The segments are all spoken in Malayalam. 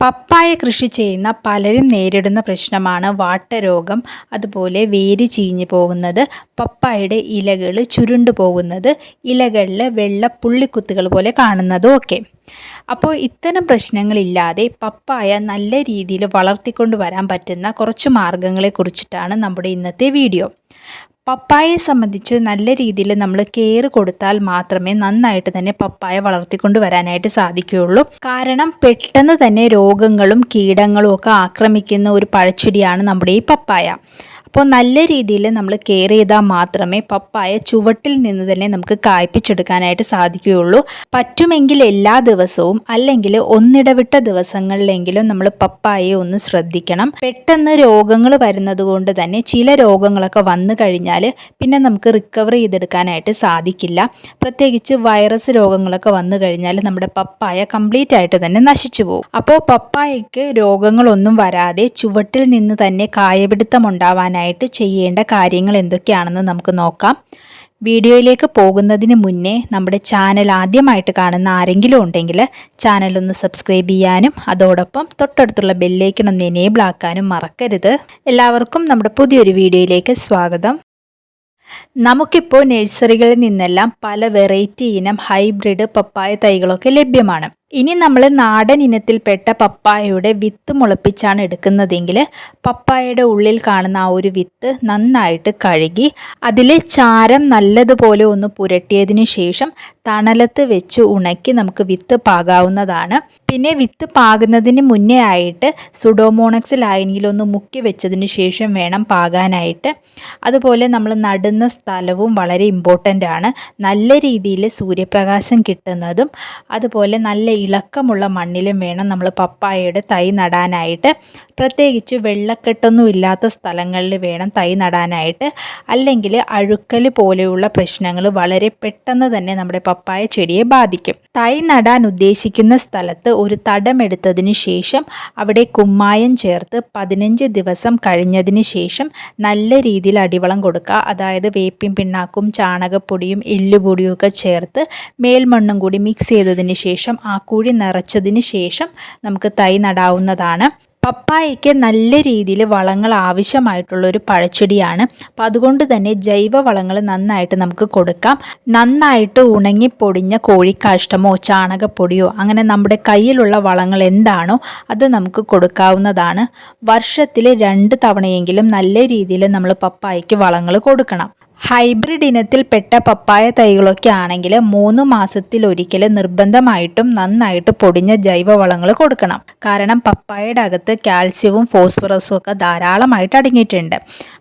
പപ്പായ കൃഷി ചെയ്യുന്ന പലരും നേരിടുന്ന പ്രശ്നമാണ് വാട്ടരോഗം അതുപോലെ വേര് ചീഞ്ഞു പോകുന്നത് പപ്പായയുടെ ഇലകൾ ചുരുണ്ടു പോകുന്നത് ഇലകളിൽ വെള്ള പുള്ളിക്കുത്തുകൾ പോലെ കാണുന്നതും ഒക്കെ. അപ്പോൾ ഇത്തരം പ്രശ്നങ്ങളില്ലാതെ പപ്പായ നല്ല രീതിയിൽ വളർത്തിക്കൊണ്ട് വരാൻ പറ്റുന്ന കുറച്ച് മാർഗങ്ങളെക്കുറിച്ചിട്ടാണ് നമ്മുടെ ഇന്നത്തെ വീഡിയോ. പപ്പായയെ സംബന്ധിച്ച് നല്ല രീതിയിൽ നമ്മൾ കെയർ കൊടുത്താൽ മാത്രമേ നന്നായിട്ട് തന്നെ പപ്പായ വളർത്തിക്കൊണ്ട് വരാനായിട്ട് സാധിക്കുകയുള്ളൂ. കാരണം പെട്ടെന്ന് തന്നെ രോഗങ്ങളും കീടങ്ങളും ഒക്കെ ആക്രമിക്കുന്ന ഒരു പഴച്ചെടിയാണ് നമ്മുടെ ഈ പപ്പായ. അപ്പോൾ നല്ല രീതിയിൽ നമ്മൾ കെയർ ചെയ്താൽ മാത്രമേ പപ്പായ ചുവട്ടിൽ നിന്ന് തന്നെ നമുക്ക് കായ്പിച്ചെടുക്കാനായിട്ട് സാധിക്കുകയുള്ളൂ. പറ്റുമെങ്കിൽ എല്ലാ ദിവസവും അല്ലെങ്കിൽ ഒന്നിടവിട്ട ദിവസങ്ങളിലെങ്കിലും നമ്മൾ പപ്പായയെ ഒന്ന് ശ്രദ്ധിക്കണം. പെട്ടെന്ന് രോഗങ്ങൾ വരുന്നത് കൊണ്ട് തന്നെ ചില രോഗങ്ങളൊക്കെ വന്നു കഴിഞ്ഞാൽ പിന്നെ നമുക്ക് റിക്കവർ ചെയ്തെടുക്കാനായിട്ട് സാധിക്കില്ല. പ്രത്യേകിച്ച് വൈറസ് രോഗങ്ങളൊക്കെ വന്നു കഴിഞ്ഞാൽ നമ്മുടെ പപ്പായ കംപ്ലീറ്റ് ആയിട്ട് തന്നെ നശിച്ചു പോകും. അപ്പോൾ പപ്പായയ്ക്ക് രോഗങ്ങളൊന്നും വരാതെ ചുവട്ടിൽ നിന്ന് തന്നെ കായപിടുത്തം ഉണ്ടാവാനായിട്ട് ആയിട്ട് ചെയ്യേണ്ട കാര്യങ്ങൾ എന്തൊക്കെയാണെന്ന് നമുക്ക് നോക്കാം. വീഡിയോയിലേക്ക് പോകുന്നതിന് മുന്നേ നമ്മുടെ ചാനൽ ആദ്യമായിട്ട് കാണുന്ന ആരെങ്കിലും ഉണ്ടെങ്കിൽ ചാനൽ ഒന്ന് സബ്സ്ക്രൈബ് ചെയ്യാനും അതോടൊപ്പം തൊട്ടടുത്തുള്ള ബെല്ലേക്കൺ ഒന്ന് എനേബിൾ ആക്കാനും മറക്കരുത്. എല്ലാവർക്കും നമ്മുടെ പുതിയൊരു വീഡിയോയിലേക്ക് സ്വാഗതം. നമുക്കിപ്പോൾ നഴ്സറികളിൽ നിന്നെല്ലാം പല വെറൈറ്റി ഇനം ഹൈബ്രിഡ് പപ്പായ തൈകളൊക്കെ ലഭ്യമാണ്. ഇനി നമ്മൾ നാടൻ ഇനത്തിൽപ്പെട്ട പപ്പായയുടെ വിത്ത് മുളപ്പിച്ചാണ് എടുക്കുന്നതെങ്കിൽ പപ്പായയുടെ ഉള്ളിൽ കാണുന്ന ആ ഒരു വിത്ത് നന്നായിട്ട് കഴുകി അതിൽ ചാരം നല്ലതുപോലെ ഒന്ന് പുരട്ടിയതിന് ശേഷം തണലത്ത് വെച്ച് ഉണക്കി നമുക്ക് വിത്ത് പാകാവുന്നതാണ്. പിന്നെ വിത്ത് പാകുന്നതിന് മുന്നേ ആയിട്ട് സുഡോമോണക്സ് ലായനിയിലൊന്ന് മുക്കി വെച്ചതിന് ശേഷം വേണം പാകാനായിട്ട്. അതുപോലെ നമ്മൾ നടുന്ന സ്ഥലവും വളരെ ഇമ്പോർട്ടന്റ് ആണ്. നല്ല രീതിയിൽ സൂര്യപ്രകാശം കിട്ടുന്നതും അതുപോലെ നല്ല ഇളക്കമുള്ള മണ്ണിലും വേണം നമ്മൾ പപ്പായയുടെ തൈ നടാനായിട്ട്. പ്രത്യേകിച്ച് വെള്ളക്കെട്ടൊന്നും ഇല്ലാത്ത സ്ഥലങ്ങളിൽ വേണം തൈ നടാനായിട്ട്. അല്ലെങ്കിൽ അഴുക്കൽ പോലെയുള്ള പ്രശ്നങ്ങൾ വളരെ പെട്ടെന്ന് തന്നെ നമ്മുടെ പപ്പായ ചെടിയെ ബാധിക്കും. തൈ നടാൻ ഉദ്ദേശിക്കുന്ന സ്ഥലത്ത് ഒരു തടമെടുത്തതിന് ശേഷം അവിടെ കുമ്മായം ചേർത്ത് പതിനഞ്ച് ദിവസം കഴിഞ്ഞതിന് ശേഷം നല്ല രീതിയിൽ അടിവളം കൊടുക്കുക. അതായത് വേപ്പിൻ പിണ്ണാക്കും ചാണകപ്പൊടിയും എല്ലുപൊടിയും ഒക്കെ ചേർത്ത് മേൽമണ്ണും കൂടി മിക്സ് ചെയ്തതിന് ശേഷം ആ കുഴി നിറച്ചതിന് ശേഷം നമുക്ക് തൈ നടാവുന്നതാണ്. പപ്പായയ്ക്ക് നല്ല രീതിയിൽ വളങ്ങൾ ആവശ്യമായിട്ടുള്ള ഒരു പഴച്ചെടിയാണ്. അപ്പം അതുകൊണ്ട് തന്നെ ജൈവ വളങ്ങൾ നന്നായിട്ട് നമുക്ക് കൊടുക്കാം. നന്നായിട്ട് ഉണങ്ങി പൊടിഞ്ഞ കോഴിക്കാഷ്ടമോ ചാണകപ്പൊടിയോ അങ്ങനെ നമ്മുടെ കയ്യിലുള്ള വളങ്ങൾ എന്താണോ അത് നമുക്ക് കൊടുക്കാവുന്നതാണ്. വർഷത്തിൽ രണ്ട് തവണയെങ്കിലും നല്ല രീതിയിൽ നമ്മൾ പപ്പായയ്ക്ക് വളങ്ങൾ കൊടുക്കണം. ഹൈബ്രിഡ് ഇനത്തിൽപ്പെട്ട പപ്പായ തൈകളൊക്കെ ആണെങ്കിൽ മൂന്ന് മാസത്തിൽ ഒരിക്കൽ നിർബന്ധമായിട്ടും നന്നായിട്ട് പൊടിഞ്ഞ ജൈവവളങ്ങൾ കൊടുക്കണം. കാരണം പപ്പായയുടെ അകത്ത് കാൽസ്യവും ഫോസ്ഫറസും ഒക്കെ ധാരാളമായിട്ട് അടങ്ങിയിട്ടുണ്ട്.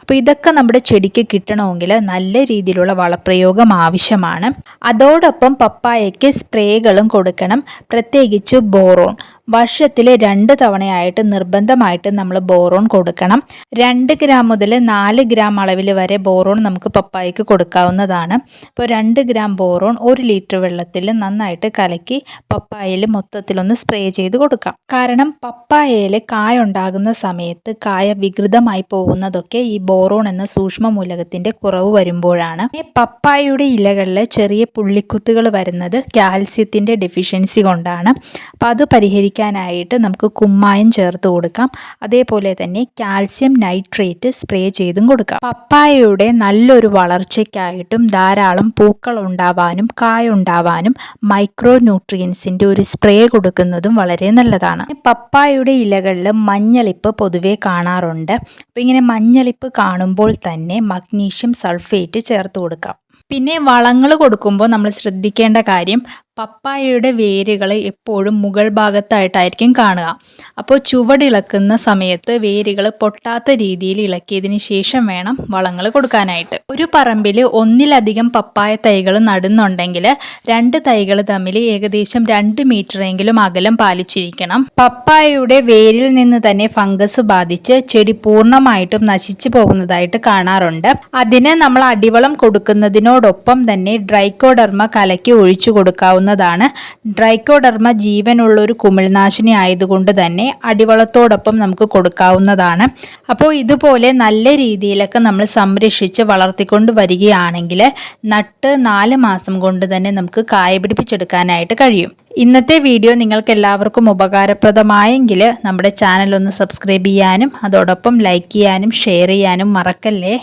അപ്പോൾ ഇതൊക്കെ നമ്മുടെ ചെടിക്ക് കിട്ടണമെങ്കിൽ നല്ല രീതിയിലുള്ള വളപ്രയോഗം ആവശ്യമാണ്. അതോടൊപ്പം പപ്പായയ്ക്ക് സ്പ്രേകളും കൊടുക്കണം. പ്രത്യേകിച്ച് ബോറോൺ. വർഷത്തിൽ രണ്ട് തവണയായിട്ട് നിർബന്ധമായിട്ട് നമ്മൾ ബോറോൺ കൊടുക്കണം. രണ്ട് ഗ്രാം മുതൽ നാല് ഗ്രാം അളവിൽ വരെ ബോറോൺ നമുക്ക് പപ്പായയ്ക്ക് കൊടുക്കാവുന്നതാണ്. ഇപ്പോൾ രണ്ട് ഗ്രാം ബോറോൺ ഒരു ലിറ്റർ വെള്ളത്തിൽ നന്നായിട്ട് കലക്കി പപ്പായയിൽ മൊത്തത്തിലൊന്ന് സ്പ്രേ ചെയ്ത് കൊടുക്കാം. കാരണം പപ്പായയിൽ കായ ഉണ്ടാകുന്ന സമയത്ത് കായ വികൃതമായി പോകുന്നതൊക്കെ ഈ ബോറോൺ എന്ന സൂക്ഷ്മ മൂലകത്തിന്റെ കുറവ് വരുമ്പോഴാണ് പപ്പായയുടെ ഇലകളിൽ ചെറിയ പുള്ളിക്കുത്തുകൾ വരുന്നത് കാൽസ്യത്തിന്റെ ഡെഫിഷ്യൻസി കൊണ്ടാണ്. അപ്പോൾ അത് പരിഹരിക്കാനായിട്ട് നമുക്ക് കുമ്മായം ചേർത്ത് കൊടുക്കാം. അതേപോലെ തന്നെ കാൽസ്യം നൈട്രേറ്റ് സ്പ്രേ ചെയ്തും കൊടുക്കാം. പപ്പായയുടെ നല്ലൊരു വളർച്ചയ്ക്കായിട്ടും ധാരാളം പൂക്കൾ ഉണ്ടാവാനും കായ ഉണ്ടാവാനും മൈക്രോ ന്യൂട്രിയൻസിന്റെ ഒരു സ്പ്രേ കൊടുക്കുന്നതും വളരെ നല്ലതാണ്. പപ്പായയുടെ ഇലകളിൽ മഞ്ഞളിപ്പ് പൊതുവെ കാണാറുണ്ട്. അപ്പോൾ ഇങ്ങനെ മഞ്ഞളിപ്പ് കാണുമ്പോൾ തന്നെ മഗ്നീഷ്യം സൾഫേറ്റ് ചേർത്ത് കൊടുക്കാം. പിന്നെ വളങ്ങൾ കൊടുക്കുമ്പോൾ നമ്മൾ ശ്രദ്ധിക്കേണ്ട കാര്യം പപ്പായയുടെ വേരുകൾ എപ്പോഴും മുകൾ ഭാഗത്തായിട്ടായിരിക്കും കാണുക. അപ്പോൾ ചുവടിളക്കുന്ന സമയത്ത് വേരുകൾ പൊട്ടാത്ത രീതിയിൽ ഇളക്കിയതിന് ശേഷം വേണം വളങ്ങൾ കൊടുക്കാനായിട്ട്. ഒരു പറമ്പിൽ ഒന്നിലധികം പപ്പായ തൈകൾ നടുന്നുണ്ടെങ്കിൽ രണ്ട് തൈകൾ തമ്മിൽ ഏകദേശം രണ്ട് മീറ്ററെങ്കിലും അകലം പാലിച്ചിരിക്കണം. പപ്പായയുടെ വേരിൽ നിന്ന് തന്നെ ഫംഗസ് ബാധിച്ച് ചെടി പൂർണമായിട്ടും നശിച്ചു പോകുന്നതായിട്ട് കാണാറുണ്ട്. അതിന് നമ്മൾ അടിവളം കൊടുക്കുന്നതിന് അതിനോടൊപ്പം തന്നെ ഡ്രൈക്കോഡർമ കലയ്ക്ക് ഒഴിച്ചു കൊടുക്കാവുന്നതാണ്. ഡ്രൈക്കോഡർമ ജീവനുള്ള ഒരു കുമിൾനാശിനി ആയതുകൊണ്ട് തന്നെ അടിവളത്തോടൊപ്പം നമുക്ക് കൊടുക്കാവുന്നതാണ്. അപ്പോൾ ഇതുപോലെ നല്ല രീതിയിലൊക്കെ നമ്മൾ സംരക്ഷിച്ച് വളർത്തിക്കൊണ്ട് വരികയാണെങ്കിൽ നട്ട് നാല് മാസം കൊണ്ട് തന്നെ നമുക്ക് കായ പിടിപ്പിച്ചെടുക്കാനായിട്ട് കഴിയും. ഇന്നത്തെ വീഡിയോ നിങ്ങൾക്ക് എല്ലാവർക്കും ഉപകാരപ്രദമായെങ്കിൽ നമ്മുടെ ചാനൽ ഒന്ന് സബ്സ്ക്രൈബ് ചെയ്യാനും അതോടൊപ്പം ലൈക്ക് ചെയ്യാനും ഷെയർ ചെയ്യാനും മറക്കല്ലേ?